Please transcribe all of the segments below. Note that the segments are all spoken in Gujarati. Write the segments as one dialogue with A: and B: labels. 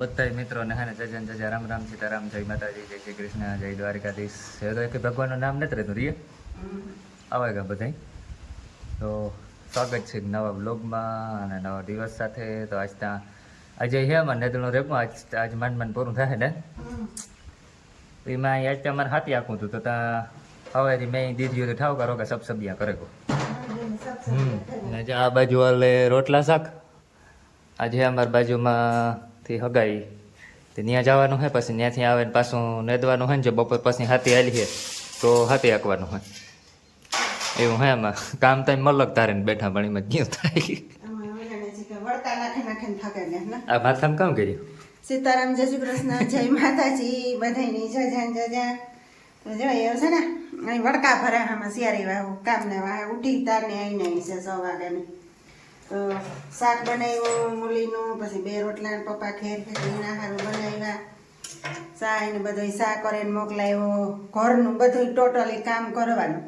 A: બધા મિત્રોને હા ને જજન જજા રામ રામ સીતારામ, જય માતાજી, જય શ્રી કૃષ્ણ, જય દ્વારિકાધીશ. એ તો એક ભગવાનનું નામ નથી રહેતું, રીએ? આવે ગયા બધા તો સ્વાગત છે નવા બ્લોગમાં અને નવા દિવસ સાથે. તો આજ ત્યાં આજે હે અમારે નેદળનો રેપમાં. આજ આજ માંડ માંડ પૂરું થાય ને? તો એમાં આજ આજ અમારે હાથી આખું હતું. તો ત્યાં હવે મેં દીધી તો ઠાવ કરો કે સબ સબ્યા કરે કો હમ આ બાજુ વાલે રોટલા શાક. આજે અમારી બાજુમાંથી હગાઈ. તે ત્યાં જવાનું હોય પછી ત્યાંથી આવે ને પાછું નેદવાનું હોય ને જો બપોર પછી હાથી હાલી છે તો હાથી આંકવાનું હોય એવું હે એમાં કામ તો મલક તારે બેઠા ભણીમાં ગયું થાય. આ માથામ કામ કર્યું?
B: સીતારામ જય શ્રી કૃષ્ણ જય માતાજી બધાયની જય જય જય જય તો જો એવું છે ને અહીં વડકા ભરે આમાં શિયારી વાવ કામ ને વાહ ઉઠી તાર ને આવીને આવી છે સો વાગ્યાની. તો શાક બનાવ્યું, મૂલીનું, પછી બે રોટલા પપ્પા ખેર ખેરીના સારું બનાવ્યા. ચા એને બધું શાક કરીને મોકલાવ્યો ઘરનું બધું ટોટલી કામ કરવાનું.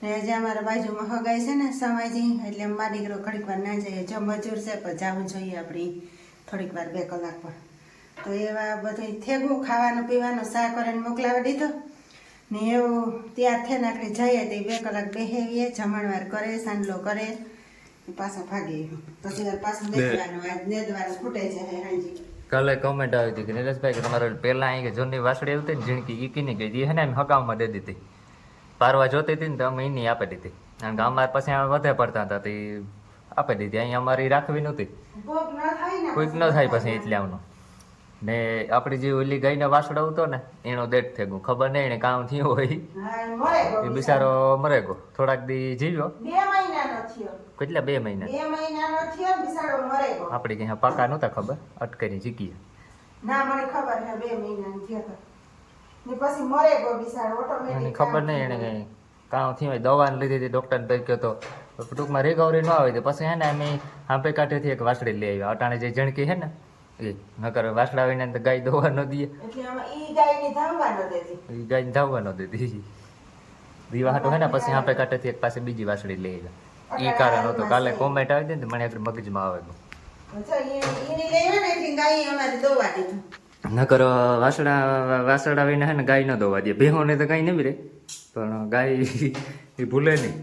B: ને જે અમારા બાજુમાં હગાય છે ને સમાજી, એટલે મારા દીકરો ઘડીક વાર ના જઈએ જો મજૂર છે પણ જવું જોઈએ આપણી થોડીક વાર બે કલાક પર. તો એવા બધું થેગું ખાવાનું પીવાનું શાક કરીને મોકલાવી દીધો. ને એવું ત્યાર થઈને આપણે જઈએ તો બે કલાક બેહેવીએ જમણવાર કરે સાંડલો કરે. પાછા ભાગીએ પછી પાછું નેદવાનું આજ નેદવાનું ખૂટે છે હાંજી.
A: કાલે કોમેન્ટ આવી હતી કે નિલેશભાઈ કે તમારે પહેલાં અહીં કે જૂની વાસળી આવતી ને ઝીણકી ઈ કીની ગઈ હતી. હે ને એમ હકામમાં દે દીધી. પારવા જોતી હતી ને તો અમે એની આપી દીધી. કારણ કે અમારે પછી અમે વધે પડતા હતા તે આપી દીધી. અહીં અમારી રાખવી નહોતી.
B: ભોગ ન થાય ને
A: કોઈક ન થાય પછી એટલે આવનું ને આપણી જે ઓલી ને વાસડો હતો ને એનો દેટ થઈ ગયું. ખબર નહીં એને કામ થયું હોય. એ બિચારો. મરે ગયો. થોડાક દી જીવ્યો. કેટલા બે મહિના? આપણે કંઈ પાકા નહોતા ખબર? અટકરી જીકીએ
B: ખબર
A: નહીં એને કઈ કામ થયું હોય દવા લીધી હતી ડૉક્ટરને તરીકે તો. ટૂંકમાં રિકવરી ન આવી તો પછી હે ને અમે હાંપે કાંઠેથી એક વાસડી લઈ આવ્યા. અટાણે જે જણકી છે ને એ નકર વાસડા વિના તો ગાય દોવા ન દે.
B: એટલે આમાં ઈ ગાયને ધાવવા ન દેતી.
A: ગાયને ધાવવા ન દેતી. હાટો હે ને પછી આપણે કાટેથી એક પાસે બીજી વાસળી લઈ ગયા એ કારણ હતો કાલે કોમેન્ટ આવી દે ને મને આગળ મગજમાં આવે ગયું
B: ઈ ને ગાય દીધું
A: નકર વાસડા વાસડા આવીને હે ને ગાય ન દોવા દે. ભેહોને તો ગાય નહીં રે. પણ ગાય એ ભૂલે નહીં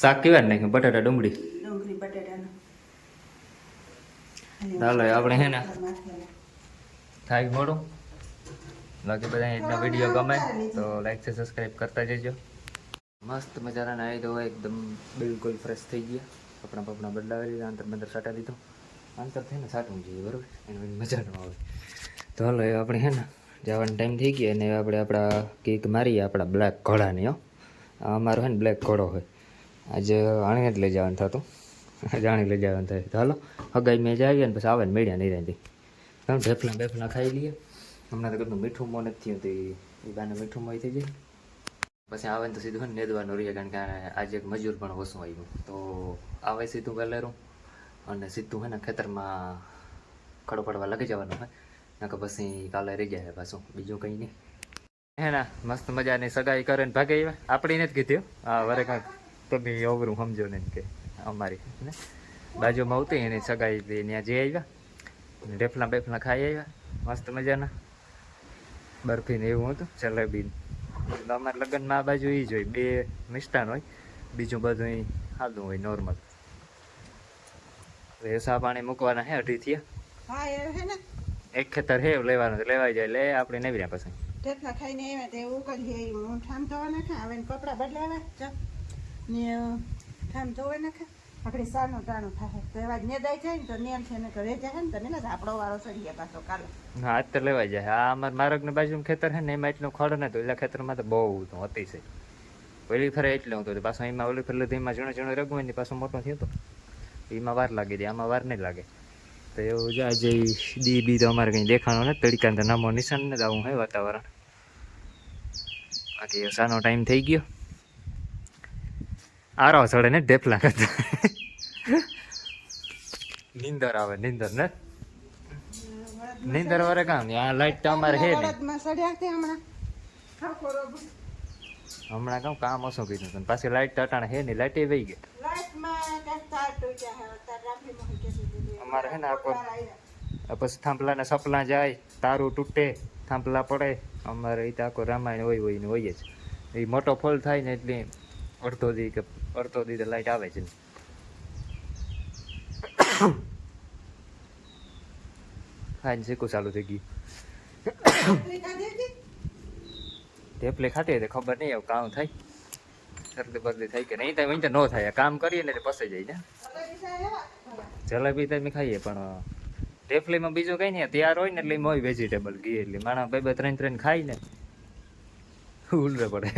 A: શાક કેવા નાખ્યું? બટાટા ડુંગળી
B: ડુંગળી બટેટાનું
A: ચાલો આપણે હે ને થાય મોડું. બાકી બધા એનો વીડિયો ગમે તો લાઈક છે સબસ્ક્રાઈબ કરતા જજો. મસ્ત મજાના નાહી ધોવા એકદમ બિલકુલ ફ્રેશ થઈ ગયા. કપડાં બપડા બદલાવી લીધા અંતર બંદર સાટા લીધો અંતર થઈને સાટવું જોઈએ બરોબર? એને મજા ન આવે. તો હાલો આપણે હે ને જવાનો ટાઈમ થઈ ગયો અને આપણે આપણા કેક મારીએ આપણા બ્લેક ઘોડાની હો. અમારો હે ને બ્લેક ઘોડો હોય. આજે આણીને જ લઈ જવાનું થતું. આજે આણી લઈ જવાનું થાય તો હાલો, હગાઈ મેં જ આવીએ ને પછી આવે ને મેળ્યા નહીં રહેતી કામ ઢેફલા બેફલા ખાઈ લઈએ. હમણાં તો કેટલું મીઠું મો નથી થયું, તો એ બાને મીઠું મોઈ થઈ જાય. પછી આવે ને તો સીધું નેદવાનું રહીએ કારણ કે આજે એક મજૂર પણ ઓછું આવ્યું. તો આવે સીધું ગલેરું અને સીધું હે ને ખેતરમાં ખડો પડવા લાગી જવાનું હોય નકર પછી કાલે રહી જાય પાછું, બીજું કંઈ નહીં. હે ના, મસ્ત મજાની સગાઈ કરે ને ભાગે આપણી નથી કીધું હા. વરે કાંઈક તમે અવરું સમજો ને કે. અમારી ને? બાજુમાં આવતી એની સગાઈ ત્યાં જઈ આવ્યા. ઢેફલા બેફલા ખાઈ આવ્યા. મસ્ત મજાના. બરફી ને એવું હતું. જલેબી. અમારા લગ્નમાં આ બાજુ એ જ હોય. બે મિષ્ટાન હોય. બીજું બધું અહીં સાદું હોય નોર્મલ રેસા પાણી મૂકવાના હે અઢી થયા.
B: હા હે ને.
A: એક ખેતર હે લેવાનું. લેવાઈ જાય. લે આપણે નહીં રહ્યા પછી.
B: ઢેફલા ખાઈને આવ્યા તે એવું કરીએ ઠામ ધોવા નાખા આવે કપડાં બદલાવા ને ઠામ ધોવા નાખા આપણે સાનું ટાણું થાય. તો એવા જ નેદાઈ જાય ને તો નેમ છે ને ઘરે જાય ને તો ને આપણો વારો ચડીએ પાછો કાલે.
A: હા, આજ તો લેવાઈ જાય. આ અમાર મારગની બાજુનું ખેતર છે ને, એમાં એટલું ખડ ને તો એટલા ખેતરમાં તો બહુ તો હતી છે. ઓલી ફરે હું તો પાછો એમાં ઓલી ફરે લીધી, એમાં ઝીણું ઝીણું રગવું ને પાછો મોટો થયો તો. એમાં વાર લાગી જાય. આમાં વાર નહીં લાગે. તો એવું જ આજે દી બી તો અમારે કંઈ દેખાણો ને તડકા નામો નિશાન ને આવું હોય વાતાવરણ. બાકી સાનો ટાઈમ થઈ ગયો. આરો ચડે ને ઢેફલા કરતા નીંદર આવે નીંદર ને નીંદર વારે કામ આ લાઈટ તો અમારે હે
B: હમણાં
A: હમણાં કામ કામ ઓછું કીધું હતું પાછી લાઈટ તો અટાણે હે નહીં લાઈટ વહી ગઈ અમારે હે ને આ પછી થાંભલા ને સપલા જાય તારું તૂટે થાંભલા પડે અમારે એ તો આખો રામાયણ હોય હોય ને હોય જ એ મોટો ફોલ થાય ને એટલે અડધો દી કે અડધો દીધે લાઈટ આવે છે ખાઈને શીખું ચાલુ થઈ ગયું ટેપલે ખાતી હોય તો ખબર નહીં આવું કામ થાય શરદી બરદી થાય કે નહીં થાય ન થાય કામ કરીએ ને પસે જાય ને જલેબી તમે ખાઈએ પણ ટેફલીમાં બીજું કઈ નહીં તૈયાર હોય ને એટલે મોય વેજીટેબલ ઘી એટલે માણા બે બે ત્રણ ત્રણ ખાઈ ને ઉલરે પડે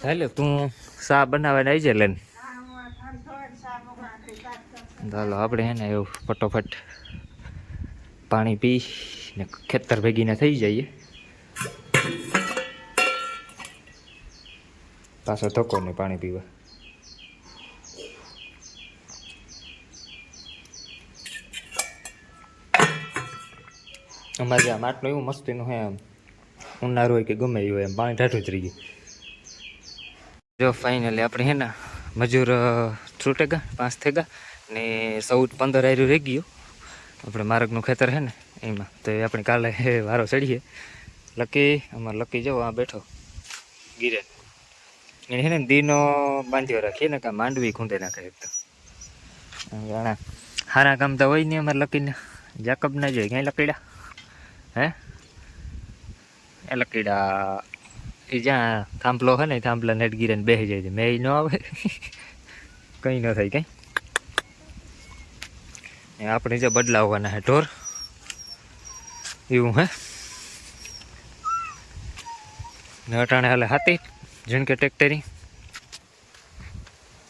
B: આ તો
A: સા બનાવવા આવી જાય લેન. ચાલો આપણે હે ને એવું ફટોફટ પાણી પી ને ખેતર ભેગીને થઈ જઈએ. પાછો ધક્કો ને પાણી પીવા. અમારે આ માટલું એવું મસ્તીનું હે આમ ઉનાળું હોય કે ગમે એવું એમ. પાણી ઠાઠું જ રહી ગયું. જો ફાઇનલી આપણે હે ને મજૂર છૂટેગા પાંચ થેગા ને ચૌદ, પંદર આયરું રહી ગયું. આપણે માર્ગનું ખેતર છે ને એમાં, તો એ આપણે કાલે વારો ચડીએ. લકી, અમારે લકી જવો આ બેઠો, ગીરે. એને હે ને દીનો બાંધ્યો રાખીએ ને કાં માંડવી ખૂંદે નાખે એક તો. ઘણા હારા કામ તો હોય નહીં અમારે લકીને. જાકબ ના જોઈએ ક્યાંય લકીડા? હે? એ લકીડા એ જ્યાં થાંભલો હે ને થાંભલા ગીરે બેસી જાય છે. મેં ન આવે. કંઈ ન થાય કંઈ. આપણે જે બદલાવવાના હે ઢોર. એવું હે. ને અટાણે હાલે હાથી, જેમ કે ટ્રેક્ટરી.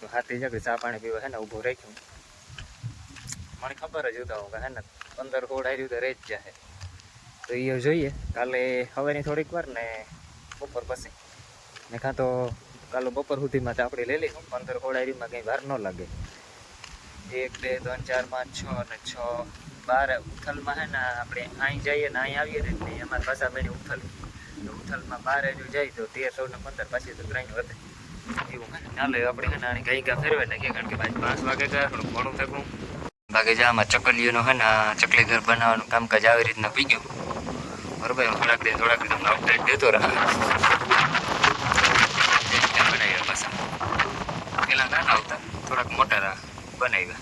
A: તો હાથી છે કે ચા પાણી પીવા હે ને, ઊભો રાખ્યું. મને ખબર જ હતા કે હે ને, પંદર હોડ આવ્યું તો રહે જ જાય તો એ જોઈએ. કાલે હવેની થોડીક વાર ને બપોર પછી. ને કાં તો કાલો બપોર સુધીમાં તો આપણે લઈ લઈશું પંદર આવ્યુંમાં કંઈ વાર ન લાગે. એક, બે, ત્રણ, ચાર, પાંચ, છ અને છ, બાર ઉથલમાં હે ને આપણે અહીં જઈએ ને અહીં આવીએ ને એટલે અમારી ભાષા મેળવી ઉથલ. તો ઉથલમાં બાર જો જાય તો તેર, ચૌદ ને પંદર, પાછી તો ત્રણ વધે. એવું ચાલે આપણે હે ને આની ગઈ ગા ફેરવે નાખીએ, કારણ કે ભાઈ પાંચ વાગે ગયા થોડું ઘણું થયું બાકી જે આમાં ચકલીઓનું હે ને ચકલી ઘર બનાવવાનું કામકાજ આવી રીતના પી ગયું. બરોબર હું થોડાક દિન થોડાક તમને અપડેટ દેતો રહા બનાવ્યા પાછા પેલા નાના આવતા થોડાક મોટા બનાવ્યા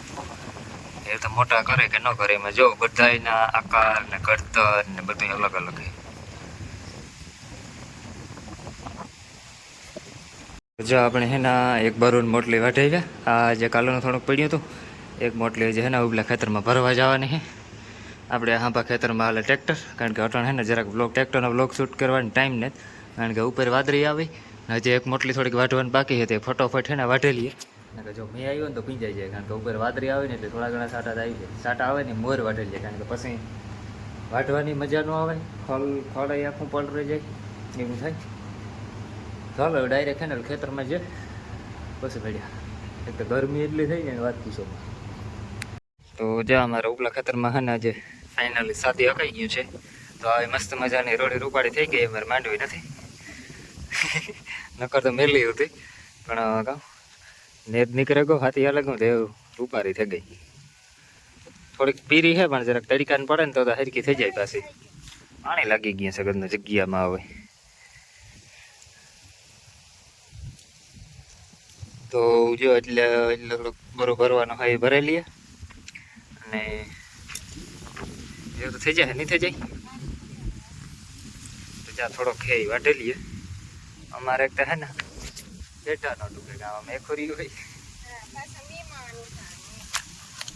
A: એ તો મોટા કરે કે ન કરે એમાં જો બધાયના આકાર ને ઘડતર ને બધું અલગ અલગ જો આપણે હેના એક બરૂન મોટલી વાઢાવ્યા આ જે કાલોનું થોડુંક પડ્યું હતું એક મોટલી જે હે ને ઉપલા ખેતરમાં ભરવા જવાની છે આપણે હાંભા ખેતરમાં હાલે ટ્રેક્ટર, કારણ કે અટાણ હે ને જરાક બ્લોક ટ્રેક્ટરનો બ્લોક શૂટ કરવાનો ટાઈમ ને કારણ કે ઉપર વાદળી આવી, ને હજી એક મોટલી થોડીક વાઢવાની બાકી હતી ફટોફટ હે ને વાઢેલીએ. કે જો મેં આવ્યો ને તો પીંજાઈ જાય, કારણ કે ઉપર વાદળી આવે ને એટલે થોડા ઘણા સાટા આવી જાય સાટા આવે ને મોર વાઢેલી જાય કારણ કે પછી વાઢવાની મજા ન આવે. ખલ ખડાઈ આખું પલરી જાય. એવું થાય. ચાલો ડાયરેક્ટ હેને ખેતરમાં જે પછી ભેડ્યા એક તો ગરમી એટલી થઈ જાય ને વાત પૂછો. તો જ્યાં અમારા ઉપલા ખેતરમાં હે ને આજે ફાઇનલી સાદી હકાઈ ગયું છે. તો હવે મસ્ત મજાની રોડી રૂપાળી થઈ ગઈ અમારે માંડવી નથી. નકર તો મેલી હતી. પણ કાં? નેદ નીકળે ગયો, હાથી અલગ હું દેવ રૂપારી થઈ ગઈ. થોડીક પીરી છે, પણ જરાક તડકાને પડે ને તો હરકી થઈ જાય પાછી. પાણી લાગી ગયા છે, ઘરની જગ્યામાં આવે તો જો એટલે એટલે બરો ભરવાનો હોય એ ભરાઈ અને એ તો થઈ જાય, નહીં થઈ જાય? તો જ્યાં થોડો ખેઈ વાટે લઈએ. અમારે એક તો હે ને બેટા નો ટૂંકે ગામમાં મેખોરી હોય.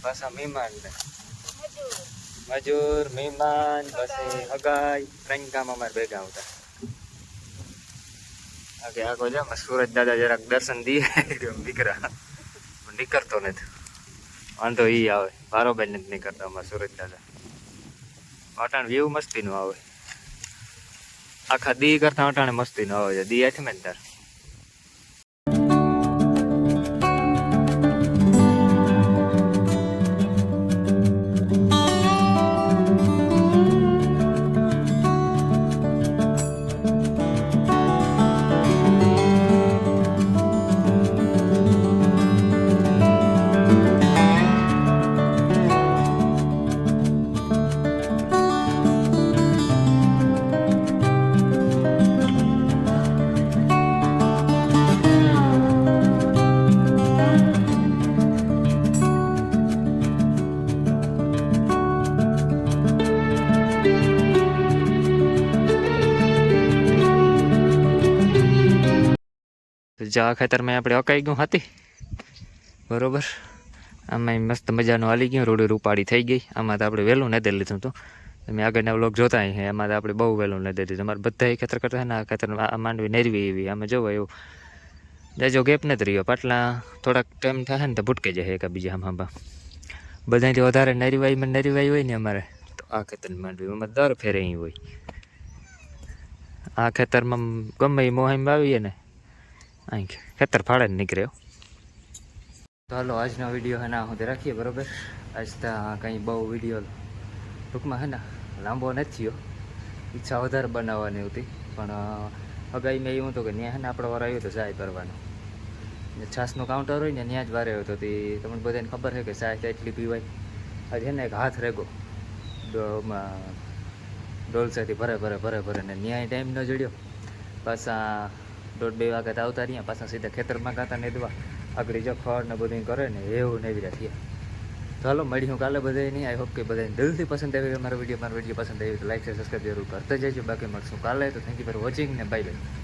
A: પાછા મહેમાન ને. મજૂર, મહેમાન, પછી હગાઈ, ત્રણ કામ અમારે ભેગા આવતા. આગે આગો જા સુરજ દાદા જરાક દર્શન દીએ. દીકરા પણ નીકળતો નથી. વાંધો ઈ આવે. બારોબાર નથી નીકળતા અમારા સુરજ દાદા. અટાણ વ્યૂ મસ્તીનું આવે. આખા દી કરતા અટાણે મસ્તીનું આવે છે. દી આથી મેં તાર. જા ખેતરમાં આપણે અકાઈ ગયું હતી. બરોબર? આમાં મસ્ત મજાનું હાલી ગયું, રોડી રૂપાળી થઈ ગઈ. આમાં તો આપણે વહેલું નથી લીધું હતું. તમે આગળના બ્લોક જોતા અહીં એમાં તો આપણે બહુ વહેલું નથી દીધું અમારે બધા ખેતર કરતા ને આ ખેતર માંડવી નેરવી એવી. આમાં જોવો એવું. જાજો ગેપ નથી રહ્યો, પાટલા થોડાક ટાઈમ થાય ને તો ભૂટકે જાય એક બીજા આમાં આમાં. બધાથી વધારે નરીવાઈમાં નરીવાઈ હોય ને અમારે, તો આ ખેતર માંડવી અમારે દર ફેરે અહીં હોય. આ ખેતરમાં ગમે એ મોહિમ આવીએ ને અહીં ખેતર ફાળે જ નીકળે હો. તો હાલો, આજનો વીડિયો હે ના તે રાખીએ, બરાબર? આજ ત્યાં કંઈ બહુ વીડિયો ટૂંકમાં હે ને લાંબો નથી થયો ઈચ્છા વધારે બનાવવાની હતી, પણ અગાઈ મેં એવું હતું કે ત્યાં હે ને આપણો વાર આવ્યો તો ચાય કરવાનું. છાસનું કાઉન્ટર હોય ને ત્યાં જ વાર આવ્યો હતો તે, તમને બધાને ખબર છે કે તો એટલી પીવાય. આજે છે ને એક હાથ રેગો ડોલસેથી ભરે ભરે ભરે ભરે ને ન્યાય ટાઈમ ન જડ્યો. પાછા દોઢ બે વાગે આવતા રહ્યા, પાછા સીધા ખેતરમાં ગાતા નેદવા આગળ જો ખડ ને બધું કરે ને એવું નેવી થયા. તો હાલો હું કાલે બધાય નહીં આઈ હોપ કે બધાને દિલથી પસંદ આવી મારો વીડિયો મારો વીડિયો પસંદ આવ્યો તો લાઈક છે સબસ્ક્રાઈબ જરૂર કરતા જજો. બાકી મળશું કાલે. તો થેન્ક યુ ફોર વોચિંગ ને બાય બાય